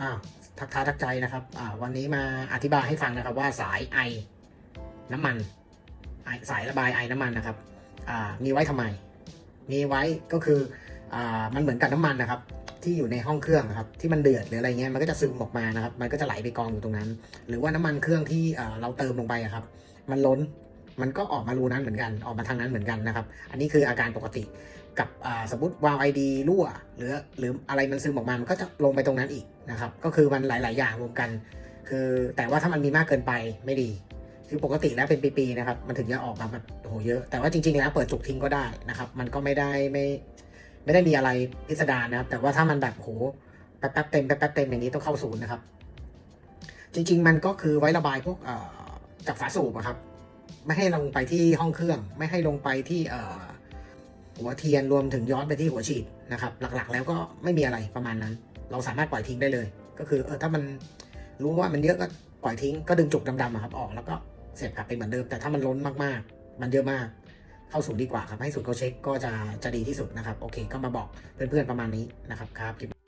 อ้าวทักทายทักใจนะครับอ่าวันนี้มาอธิบายให้ฟังนะครับว่าสายไอน้ำมัน สายระบายไอน้ำมันนะครับอ่ามีไว้ทำไม มีไว้ก็คืออ่ามันเหมือนกับน้ำมันนะครับ ที่อยู่ในห้องเครื่องนะครับที่มันเดือดหรืออะไรเงี้ยมันก็จะซึมออกมานะครับ มันก็จะไหลไปกองอยู่ตรงนั้น หรือว่าน้ำมันเครื่องที่เราเติมลงไปอะครับ มันล้น มันก็ออกมารูนั้นเหมือนกัน ออกมาทางนั้นเหมือนกันนะครับ อันนี้คืออาการปกติ กับสมมติวาล์วไอดีรั่ว หรือหรืออะไรมันซึมออกมา มันก็จะลงไปตรงนั้นอีกนะครับ ก็คือมันหลาย ๆ อย่างรวมกัน คือแต่ว่าถ้ามันมีมากเกินไปไม่ดี คือปกติแล้วเป็นปี ๆ นะครับ มันถึงจะออกมาแบบโอ้โหเยอะ แต่ว่าจริง ๆ แล้วเปิดจุกทิ้งก็ได้นะครับ มันก็ไม่ได้ไม่ไม่ได้มีอะไรพิสดารนะครับ แต่ว่าถ้ามันแบบโหแป๊บๆเต็มแป๊บๆเต็มอย่างนี้ต้องเข้าศูนย์นะครับ จริง ๆ มันก็คือไว้ระบายพวกจากฝาสูบครับ ไม่ให้ลงไปที่ห้องเครื่อง ไม่ให้ลงไปที่เอหัวเทียนรวมถึงย้อนไปที่หัวฉีดนะครับ หลักๆ แล้วก็ไม่มีอะไรประมาณนั้น เราสามารถปล่อยทิ้งได้เลย ก็คือเออถ้ามันรู้ว่ามันเยอะก็ปล่อยทิ้งก็ดึงจุกดำๆครับออกแล้วก็เสียบกลับไปเหมือนเดิม แต่ถ้ามันล้นมากๆ มันเยอะมากเข้าศูนย์ดีกว่าครับ ให้ศูนย์เขาเช็คก็จะจะดีที่สุดนะครับ โอเค ก็มาบอกเพื่อนๆประมาณนี้นะครับครับ